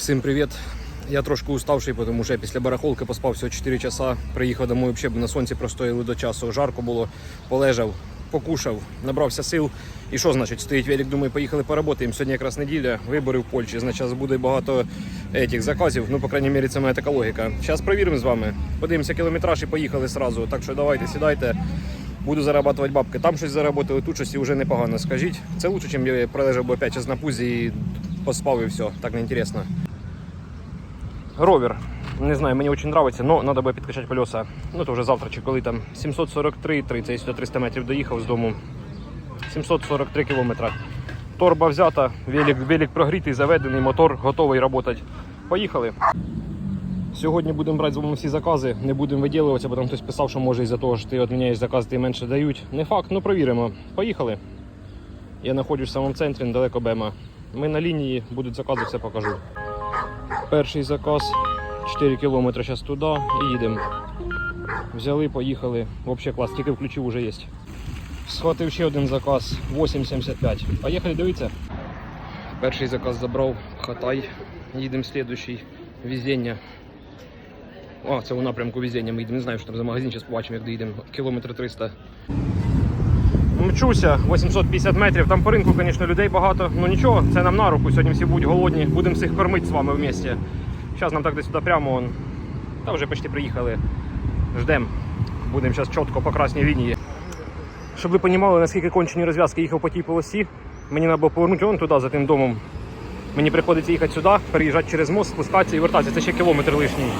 Всім привіт. Я трошки уставший, тому що після барахолки поспав всього 4 часа. Приїхав домой взагалі на сонці простояли до часу. Жарко було, полежав, покушав, набрався сил. І що значить? Стоїть велик, думаю, поїхали поработаємо. Сьогодні якраз неділя, вибори в Польщі, значить буде багато етих заказів. Ну, по крайній мірі, це моя така логіка. Зараз перевіримо з вами. Подивимося кілометраж і поїхали сразу. Так що давайте, сідайте. Буду зарабатувати бабки. Там щось заработали, тут щось і вже непогано. Скажіть, це лучше, ніж я пролежав би 5 час на пузі і поспав і все. Так неінтересно. Ровер. Не знаю, мені дуже подобається, але треба буде підкачати колеса. Ну то вже завтра чи коли там 743, 30, сюди 300 метрів доїхав з дому. 743 кілометра. Торба взята, велик, велик прогрітий, заведений, мотор готовий працювати. Поїхали. Сьогодні будемо брати з вами всі закази, не будемо виділюватися, бо там хтось писав, що може із-за того, що ти відміняєш заказ, ти менше дають. Не факт, ну провіримо. Поїхали. Я знаходжусь в самому центрі, недалеко Бема. Ми на лінії, будуть закази, все покажу. Перший заказ 4 кілометри зараз туди і їдемо. Взяли, поїхали. Взагалі клас, тільки включив уже є. Схватив ще один заказ 8,75. Поїхали, дивіться. Перший заказ забрав, хатай. Їдемо слідуючий. Везіння. О, це у напрямку везіння. Ми їдемо. Не знаю, що там за магазин, зараз побачимо, як доїдемо. Кілометр 300. Мчуся 850 метрів. Там по ринку, звісно, людей багато. Ну нічого, це нам на руку. Сьогодні всі будуть голодні. Будемо всіх кормити з вами в місті. Зараз нам так десь сюди прямо. Он. Та вже почти приїхали. Ждемо. Будемо зараз чітко по красній лінії. Щоб ви розуміли, наскільки кончені розв'язки їхав по тій полосі, мені треба повернути вон туди за тим домом. Мені приходиться їхати сюди, переїжджати через мост, спускатися і вертатися. Це ще кілометр лишній.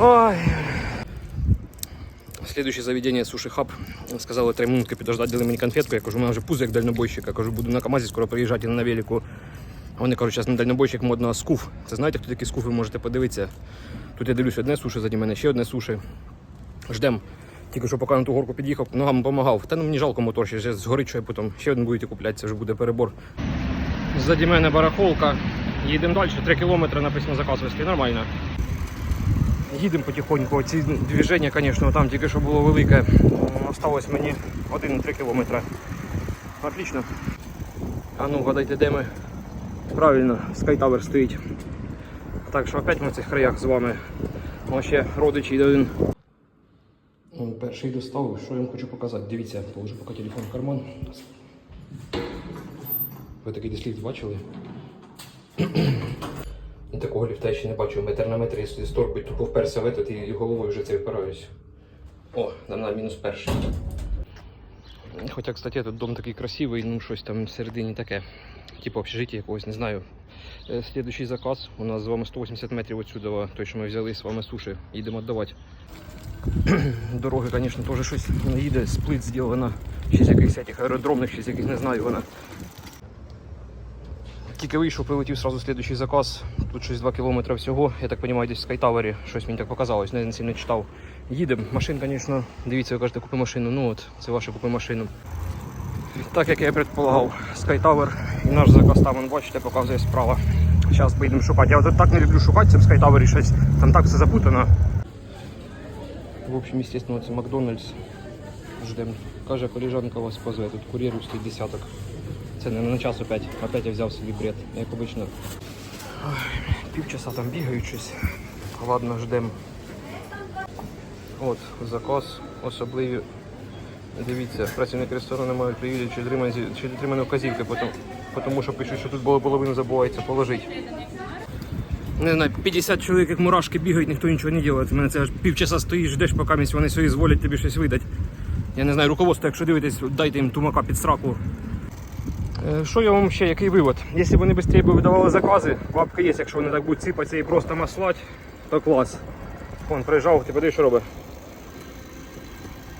Ой. Следующее заведение Суши Хаб. Сказали три минутки підождати, дали мені конфетку. Я кажу, у мене вже пузо як дальнобойщика. Кажу, буду на КАМАЗі скоро приїжджати на велику. Вони кажуть, зараз на дальнобойщик модно скуф. Це знаєте, хто такі скуфи, можете подивитися. Тут я дивлюсь одне суші заді мене, ще одне суші. Ждем. Тільки що поки на ту горку під'їхав, ногам допомагав. Та ну мені жалко мотор, ще згорить, що я потім ще один будете купляти, це вже буде перебор. Ззаді мене барахолка. Їдемо далі, 3 кілометри написано заказ вести, нормально. Їдемо потихоньку. Ці движення, звісно, там тільки що було велике. Осталось мені 1,3 кілометри. Отлично. А ну, гадайте, де ми? Правильно, Sky стоїть. Так що опять ми в цих краях з вами. О, ще родичі один. Перший доставив, що я вам хочу показати. Дивіться, положу поки телефон в карман. Ви такий десь ліфт бачили? Такого ліфта я ще не бачив. Метр на метр, якщо торби тупо вперся в этот і головою вже це впираюсь. О, там на мінус перший. Хоча, кстати, тут дом такий красивий, ну щось там всередині таке. Типу общежиття якогось, не знаю. Е, Слідуючий заказ. У нас з вами 180 метрів отсюда, той, що ми взяли з вами суші, їдемо віддавати. Дороги, звісно, теж щось не їде, сплит зроблена. Ще з якихось аеродромних, ще з яких не знаю вона. Тільки вийшов, прилетів сразу слідуючий заказ. Тут щось 2 кілометри всього. Я так розумію, десь в Скайтавері. Щось мені так показалось, не сильно читав. Їдемо. Машин, звісно, дивіться, ви кажете, купи машину. Ну от, це ваше купи машину. Так як я предполагав, Скайтавер і наш заказ там, вон, бачите, показує справа. Зараз поїдемо шукати. Я от так не люблю шукати в Скайтавері щось. Там так все запутано. В общем, естественно, це Макдональдс. Ждем. Каже, коліжанка вас позове. Тут кур'єр стоїть десяток. Це не на час опять. Опять я взяв собі бред, як обично. Півчаса там бігають щось. Ладно, ждем. От, заказ особливі. Дивіться, працівники ресторану мають приїдуть чи дотримані, чи дотримані вказівки, потому, тому що пишуть, що тут було половину забувається положити. Не знаю, 50 чоловік як мурашки бігають, ніхто нічого не робить. У мене це аж півчаса стоїш, ждеш, поки місць вони свої зволять тобі щось видати. Я не знаю, руководство, якщо дивитесь, дайте їм тумака під сраку. Е, Що я вам ще, який вивод? Якщо б вони швидше видавали закази, бабка є, якщо вони так будуть сипатися і просто маслать, то клас. Вон приїжджав, ти подивись, що робить.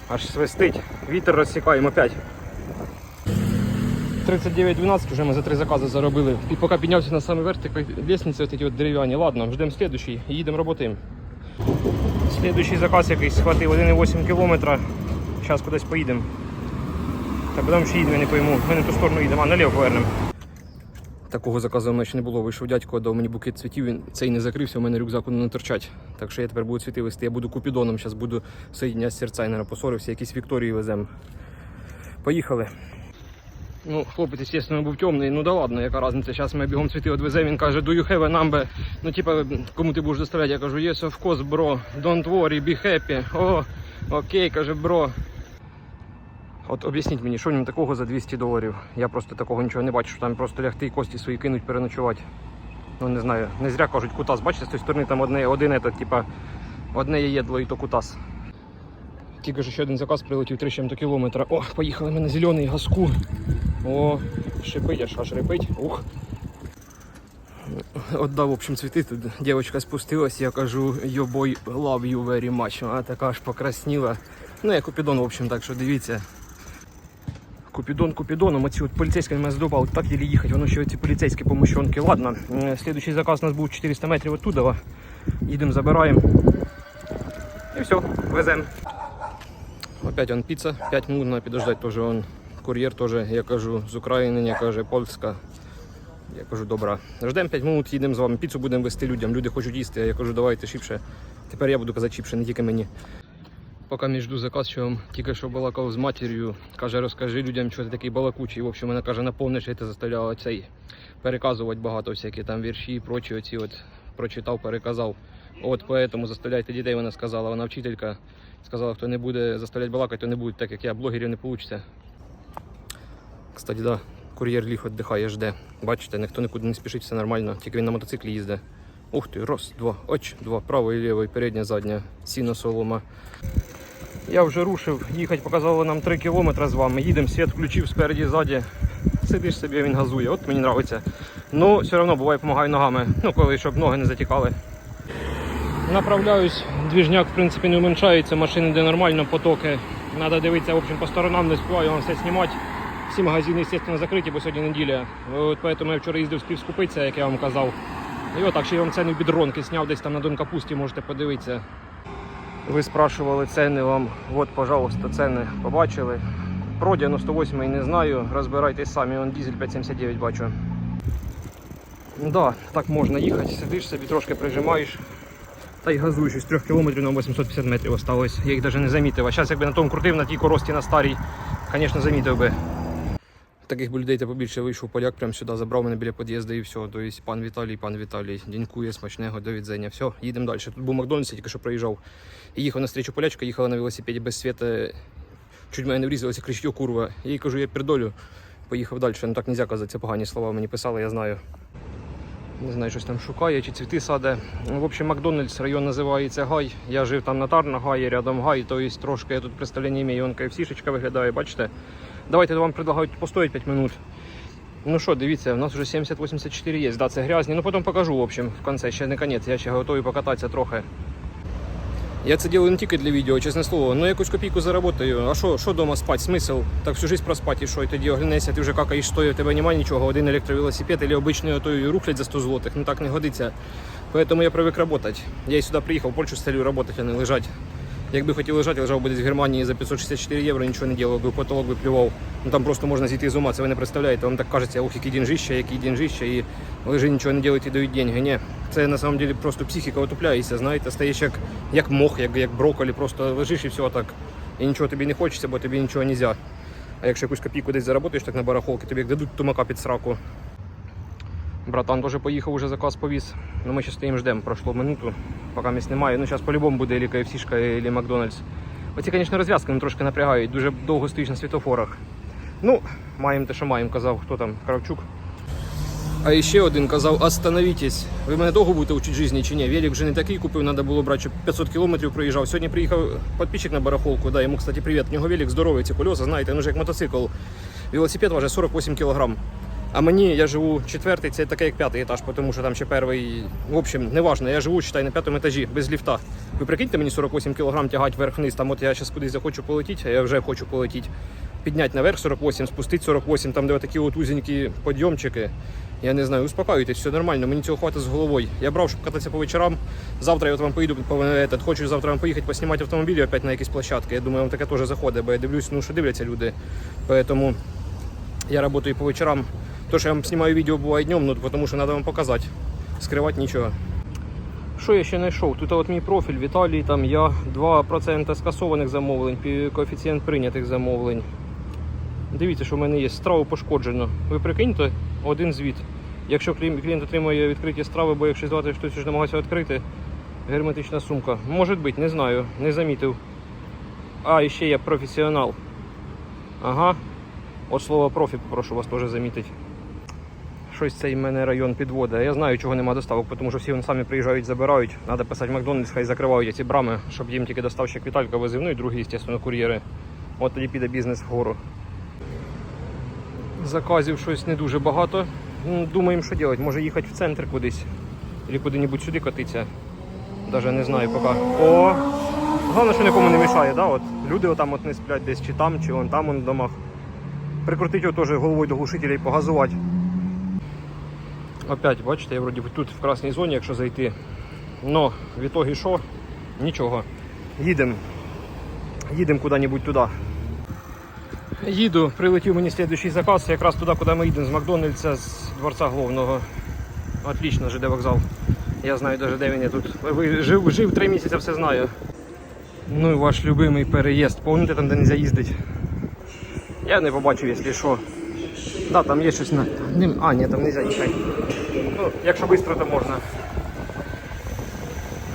Аж свистить, вітер розсікаємо опять. 39.12 вже ми за три закази заробили. І поки піднявся на самий верх, так лестниці ось такі от дерев'яні. Ладно, ждемо слідуючий і їдемо роботи. Слідуючий заказ якийсь схватив 1,8 кілометра. Зараз кудись поїдемо. Та потім ще їдемо, я не пойму. Ми не ту сторону їдемо, а наліво повернемо. Такого заказу в мене ще не було. Вийшов дядько, дав мені букет цвітів, він цей не закрився, у мене рюкзак не торчать. Так що я тепер буду цвіти вести. Я буду купідоном, зараз буду соєдняти серця, і, наверное, посорився, якісь Вікторії веземо. Поїхали. Ну, хлопець, звісно, був темний, ну да ладно, яка різниця. Зараз ми бігом цвіти відвеземо, він каже, do you have a number? Ну, типа, кому ти будеш доставляти? Я кажу, yes, of course, bro, don't worry, be happy. О, окей, каже, бро. От об'ясніть мені, що в ньому такого за 200 доларів? Я просто такого нічого не бачу, що там просто лягти і кості свої кинуть, переночувати. Ну не знаю, не зря кажуть кутас. Бачите, з тої сторони там одне, один этот, типа, одне єдло і то кутас. Тільки що ще один заказ прилетів 3 чим-то кілометра. О, поїхали ми на зелений газку. О, шипить, аж аж репить. Ух. Отдав, в общем, цвіти. Тут дівчинка спустилась, я кажу, yo boy, love you very much. Вона така аж покрасніла. Ну, я Купідон, в общем, так що дивіться. Купідон Купідоном, оці от поліцейські мене задовбали, так ділі їхати, воно ще ці поліцейські помощенки. Ладно, е, слідуючий заказ у нас був 400 метрів оттуда. Їдемо, забираємо. І все, веземо. Опять он піца, 5 минут надо підождати, теж он кур'єр теж, я кажу, з України, я каже, польська. Я кажу, добра. Ждемо 5 минут, їдемо з вами, піцу будемо вести людям. Люди хочуть їсти, я кажу, давайте шибше. Тепер я буду казати шибше, не тільки мені. Поки між жду заказ, що вам тільки що балакав з матір'ю, каже, розкажи людям, що ти такий балакучий. В общем, вона каже, наповниш, що тебе заставляла цей переказувати багато всякі там вірші і прочі оці от прочитав, переказав. От поэтому заставляйте дітей, вона сказала, вона вчителька. Сказала, хто не буде заставляти балакати, то не буде, так як я, блогерів не вийде. Кстати, да, кур'єр ліг віддихає, жде. Бачите, ніхто нікуди не спішить, все нормально, тільки він на мотоциклі їздить. Ух ти, раз, два, оч, два, правий, лівий, передня, задня, сіно, солома. Я вже рушив, їхати показало нам 3 кілометри з вами. Їдемо, світ включив спереді, ззаді. Сидиш собі, він газує. От мені подобається. Ну, все одно буває, допомагаю ногами. Ну, коли щоб ноги не затікали. Направляюсь, двіжняк в принципі не уменьшається, машини йде нормально, потоки. Треба дивитися в общем, по сторонам, не співаю вам все знімати. Всі магазини, звісно, закриті, бо сьогодні неділя. От поэтому я вчора їздив спів скупитися, як я вам казав. І отак, ще я вам ціни бідронки зняв десь там на Дон Капусті, можете подивитися. Ви спрашували ціни вам. От, пожалуйста, ціни побачили. Про 98 не знаю, розбирайтесь самі, он дизель 579 бачу. Да, так можна їхати, сидиш собі, трошки прижимаєш. Та й газуєш з 3 кілометрів на 850 метрів осталось. Я їх навіть не замітив. А зараз якби на тому крутив, на тій корості на старій, звісно, замітив би. Таких би людей та побільше вийшов поляк прямо сюди, забрав мене біля під'їзду і все. Тобто пан Віталій, пан Віталій, дінькує смачного до відзення. Все, їдемо далі. Тут був Макдональдс, я тільки що проїжджав. І їхав на зустрічу полячка, їхала на велосипеді без світа. Чуть мене не врізалася, кричить, курва. Я їй кажу, я передолю. Поїхав далі. Ну так не можна казати, це погані слова мені писали, я знаю. Не знаю, щось там шукає чи цвіти саде. В общем, Макдональдс район називається Гай. Я жив там на Тарна Гаї, рядом Гай, тобто трошки я тут представлення маю, он KFC-шечка виглядає, бачите? Давайте вам предлагають постоять 5 минут. Ну що, дивіться, у нас вже 70-84 є. Да, це грязні. Ну потім покажу, в общем, в кінці, ще не кінець, я ще готовий покататися трохи. Я це роблю не тільки для відео, чесне слово. Ну якусь копійку заработаю. А що, що дома спати? Смисл? Так всю жизнь проспати і що? І тоді оглянешся, ти вже какаєш стоїть, у тебе немає нічого. Один електровелосипед або обичний той рухлять за 100 злотих. Ну так не годиться. Поэтому я привик працювати. Я сюди приїхав, Польщу стелю працювати, а не лежати. Якби хотів лежати, лежав би десь в Германії за 564 євро, нічого не робив, би потолок би плював. Ну там просто можна зійти з ума, це ви не представляєте. Вам так кажеться, ух, які деньжища, які деньжища, і лежи, нічого не робить і дають деньги. Ні, це на самом деле просто психіка отупляється, знаєте, стаєш як, як мох, як, як брокколі, просто лежиш і все так. І нічого тобі не хочеться, бо тобі нічого не можна. А якщо якусь копійку десь заработаєш так на барахолки, тобі як дадуть тумака під сраку. Братан теж поїхав, уже заказ повіз. Ну ми ще стоїмо ждемо, пройшло минуту, поки місць немає. Ну зараз по-любому буде або KFC, або Макдональдс. Оці, звісно, розв'язки ну, трошки напрягають, дуже довго стоїш на світофорах. Ну, маємо те, що маємо, казав, хто там, Кравчук. А ще один казав, остановитесь. Ви мене довго будете вчити житті чи ні? Велик вже не такий купив, треба було брати, щоб 500 кілометрів проїжджав. Сьогодні приїхав підписчик на барахолку, да, йому, кстати, привіт. У нього велик здоровий, ці колеса, знаєте, він вже як мотоцикл. Велосипед важить 48 кілограм. А мені я живу четвертий, це таке як п'ятий етаж, тому що там ще перший. В общем, неважно, я живу, читай, на п'ятому етажі, без ліфта. Ви прикиньте мені 48 кг тягати вверх-вниз, там от я зараз кудись захочу полетіти, а я вже хочу полетіти. Підняти наверх 48, спустити 48, там де такі от узенькі підйомчики. Я не знаю, успокоюйтесь, все нормально, мені цього хватить з головою. Я брав, щоб кататися по вечорам. Завтра я от вам поїду, по, этот, хочу завтра вам поїхати поснімати автомобілі опять на якісь площадки. Я думаю, вам таке теж заходить, бо я дивлюсь, ну що дивляться люди. Поэтому я працюю по вечорам. То, що я вам знімаю відео буває днем, ну тому що треба вам показати. Скривати нічого. Що я ще знайшов? Тут от мій профіль Віталій, там я 2% скасованих замовлень, коефіцієнт прийнятих замовлень. Дивіться, що в мене є. Страву пошкоджено. Ви прикиньте, один звіт. Якщо клієнт отримує відкриті страви, бо якщо здавати хтось вже намагався відкрити, герметична сумка. Може бути, не знаю, не замітив. А, і ще я професіонал. Ага. От слово профі попрошу вас теж замітити. Щось цей мене район підводить. Я знаю, чого нема доставок, тому що всі вони самі приїжджають, забирають. Треба писати Макдональдс, хай закривають ці брами, щоб їм тільки доставщик Віталька возив, ну і другі, звісно, кур'єри. От тоді піде бізнес вгору. Заказів щось не дуже багато. Думаємо, що робити. Може їхати в центр кудись. Або куди-небудь сюди котитися. Даже не знаю поки. О! Головне, що нікому не мішає, да? От люди отам от не сплять десь чи там, чи вон там вон в домах. Прикрутити його теж головою до глушителя і погазувати. Опять, бачите, я вроді тут в красній зоні, якщо зайти. Но в ітогі що? Нічого. Їдемо. Їдемо куди-небудь туди. Їду, прилетів мені слідуючий заказ, якраз туди, куди ми їдемо з Макдональдса, з дворця головного. Отлично, ЖД вокзал. Я знаю навіть, де він є тут. Жив, жив три місяці, все знаю. Ну і ваш любимий переїзд. Помните там, де не можна їздити? Я не побачив, якщо що. Да, там є щось на. А, ні, там не можна їхати. Якщо швидко, то можна.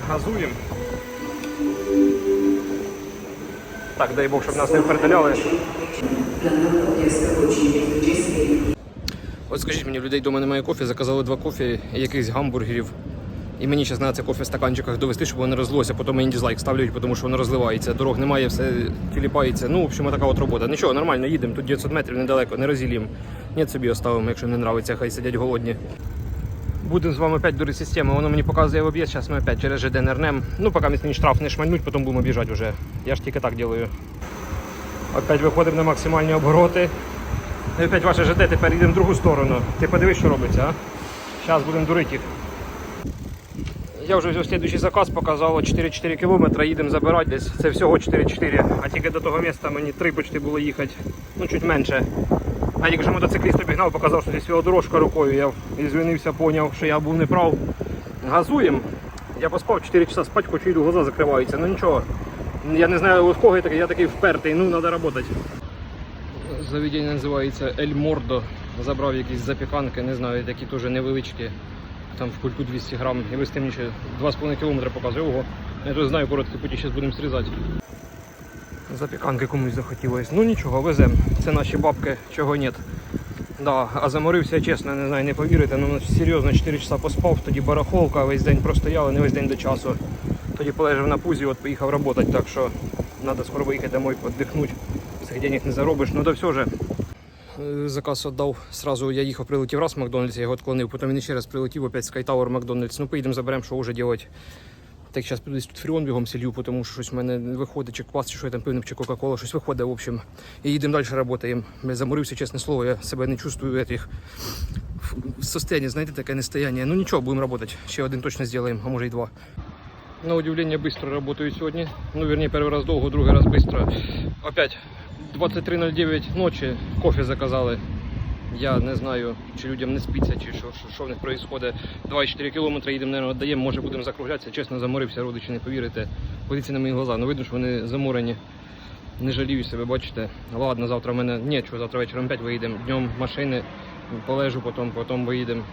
Газуємо. Так, дай Бог, щоб нас не впеределяли. От скажіть мені, людей вдома немає кофе, заказали два кофе і якихось гамбургерів. І мені зараз треба це кофе в стаканчиках довести, щоб воно розлилося, потім мені дизлайк ставлять, тому що воно розливається, дорог немає, все тіліпається. Ну, в общем, така от робота. Нічого, нормально, їдемо, тут 900 метрів недалеко, не розділім. Ні, собі оставимо, якщо не нравиться, хай сидять голодні. Будемо з вами опять до системи. Воно мені показує об'їзд, зараз ми опять через ЖД нернем. Ну, поки мені штраф не шмальнуть, потім будемо біжати вже. Я ж тільки так роблю. Опять виходимо на максимальні обороти. І опять ваше ЖД, тепер йдемо в другу сторону. Ти подивись, що робиться, а? Зараз будемо дурити їх. Я вже взяв слідуючий заказ, показало 4-4 кілометри, їдемо забирати десь. Це всього 4-4, а тільки до того міста мені 3 почти було їхати, ну чуть менше. А тільки що мотоцикліст обігнав, показав, що здесь велодорожка рукою. Я і звинився, зрозумів, що я був неправ. Газуємо. Я поспав 4 часа спати, хочу йду, глаза закриваються. Ну нічого. Я не знаю, у кого я такий, я такий впертий, ну треба працювати. Заведення називається Ель Мордо. Забрав якісь запіканки, не знаю, такі теж невеличкі. Там в кульку 200 грам. І вести мені ще 2,5 кілометри показує. Ого. Я тут знаю, короткі путі зараз будемо срізати. Запіканки комусь захотілось. Ну нічого, веземо. Це наші бабки, чого нет. Да, а заморився, чесно, не знаю, не повірите, ну серйозно 4 часа поспав, тоді барахолка, весь день простояли, не весь день до часу. Тоді полежав на пузі, от поїхав працювати, так що треба скоро виїхати домой, віддихнути. Цих денег не заробиш, ну то все же. Е, Заказ віддав. Сразу я їхав, прилетів раз в Макдональдс, я його відклонив, потім він ще раз прилетів, опять Sky Tower Макдональдс. Ну поїдемо заберемо, що вже робити. Так зараз десь тут фріон бігом сілью, тому що щось в мене не виходить, чи квас, чи що я там пивним, чи Кока-Кола, щось виходить, в общем. І їдемо далі працюємо. Я заморився, чесне слово, я себе не чувствую в этих в состоянии, знаєте, таке нестояние. Ну нічого, будемо працювати. Ще один точно зробимо, а може й два. На удивление быстро работаю сегодня. Ну, вернее, первый раз долго, другой раз быстро. Опять 23.09 ночи кофе заказали. Я не знаю, чи людям не спиться, чи що, що, що в них відбувається. 2,4 кілометри їдемо, мабуть, віддаємо, може будемо закруглятися. Чесно, заморився, родичі, не повірите. Подивіться на мої глаза. Ну видно, що вони заморені. Не жалію себе, бачите. Ладно, завтра в мене. Ні, що завтра вечором 5 виїдемо. Днем машини полежу, потім, потім виїдемо.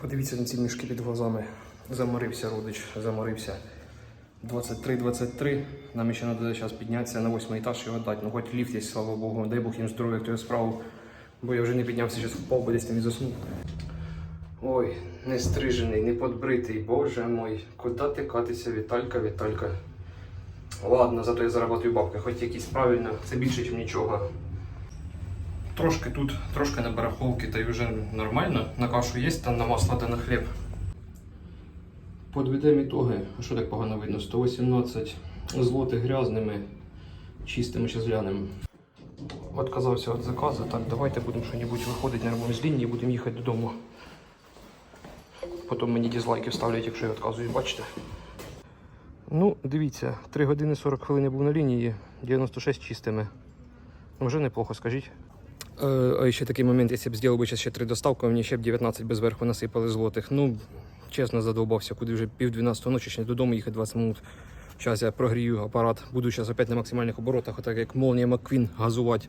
Подивіться на ці мішки під глазами. Заморився родич, заморився. 23-23. Нам ще треба зараз піднятися на восьмий етаж і віддати. Ну хоч ліфт є, слава Богу. Дай Бог їм здоров'я, хто справу. Бо я вже не піднявся, зараз впав, бо десь там і заснув. Ой, не стрижений, не подбритий, боже мой. Куди ти катися, Віталька, Віталька. Ладно, зато я заработаю бабки, хоч якісь правильно, це більше, ніж нічого. Трошки тут, трошки на барахолки, та й вже нормально. На кашу є, там на масло та на хліб. Подведемо ітоги. Що так погано видно? 118 злотих грязними, чистими ще глянемо. Отказався від заказу. Так, давайте будемо щось виходити нормально з лінії, будемо їхати додому. Потім мені дізлайки вставлять, якщо я відказуюсь, бачите? Ну, дивіться, 3 години 40 хвилин був на лінії, 96 чистими. Ну, Вже неплохо, скажіть. Е, а ще такий момент, якщо б зробив ще три доставки, мені ще б 19 без верху насипали злотих. Ну, чесно, задовбався, куди вже пів 12 ночі, ще додому їхати 20 минут. Зараз я прогрію апарат, буду зараз опять на максимальних оборотах, отак як молнія Макквін газувати.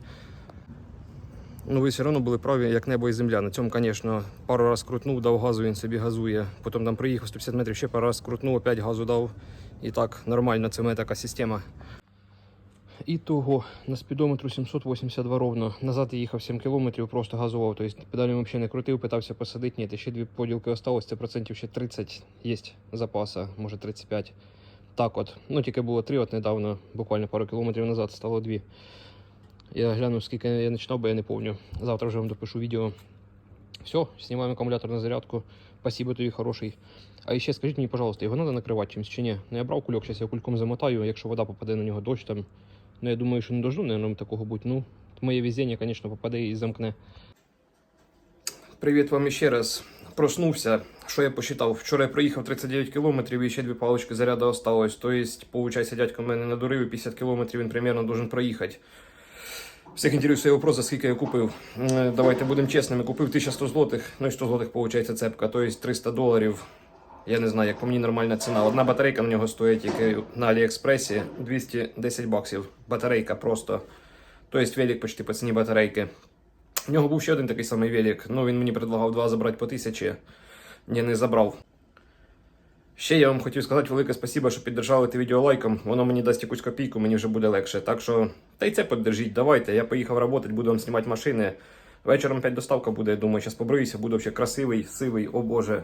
Ну, ви все одно були праві, як небо і земля. На цьому, звісно, пару раз крутнув, дав газу, він собі газує. Потім там приїхав 150 метрів, ще пару раз крутнув, опять газу дав. І так, нормально, це мене така система. І того на спідометру 782 ровно. Назад я їхав 7 кілометрів, просто газував. Тобто педалю взагалі не крутив, питався посадити. Ні, ще дві поділки осталось, це процентів ще 30 є запаса, може 35. Так от. Ну тільки було 3 от недавно, буквально пару кілометрів назад стало 2. Я гляну, скільки я починав, бо я не пам'ятаю. Завтра вже вам допишу відео. Все, знімаємо акумулятор на зарядку. Спасибо тобі, хороший. А ще скажіть мені, пожалуйста, його треба накривати чимось чи ні? Ну я брав кульок, зараз я кульком замотаю, якщо вода попаде на нього дощ там. Ну я думаю, що не должно, наверное, такого бути. Ну, моє везіння, звісно, попаде і замкне. Привіт вам ще раз. Проснувся. Що я посчитав? Вчора я проїхав 39 кілометрів і ще дві палочки заряду осталось. Тобто, виходить, дядько мене надурив і 50 кілометрів він примерно должен проїхати. Всіх інтересує вопрос, за скільки я купив. Давайте будемо чесними. Купив 1100 злотих, ну і 100 злотих, виходить, цепка, тобто 300 доларів. Я не знаю, як по мені нормальна ціна. Одна батарейка на нього стоїть тільки на Аліекспресі 210 баксів. Батарейка просто. Тобто велик почти по ціні батарейки. У нього був ще один такий самий велик, ну він мені предлагав два забрати по тисячі. Я не забрав. Ще я вам хотів сказати велике спасибо, що піддержали те відео лайком. Воно мені дасть якусь копійку, мені вже буде легше. Так що, та й це піддержіть, давайте. Я поїхав працювати, буду вам знімати машини. Вечором 5 доставка буде, я думаю, зараз побриюся, буду ще красивий, сивий, о боже.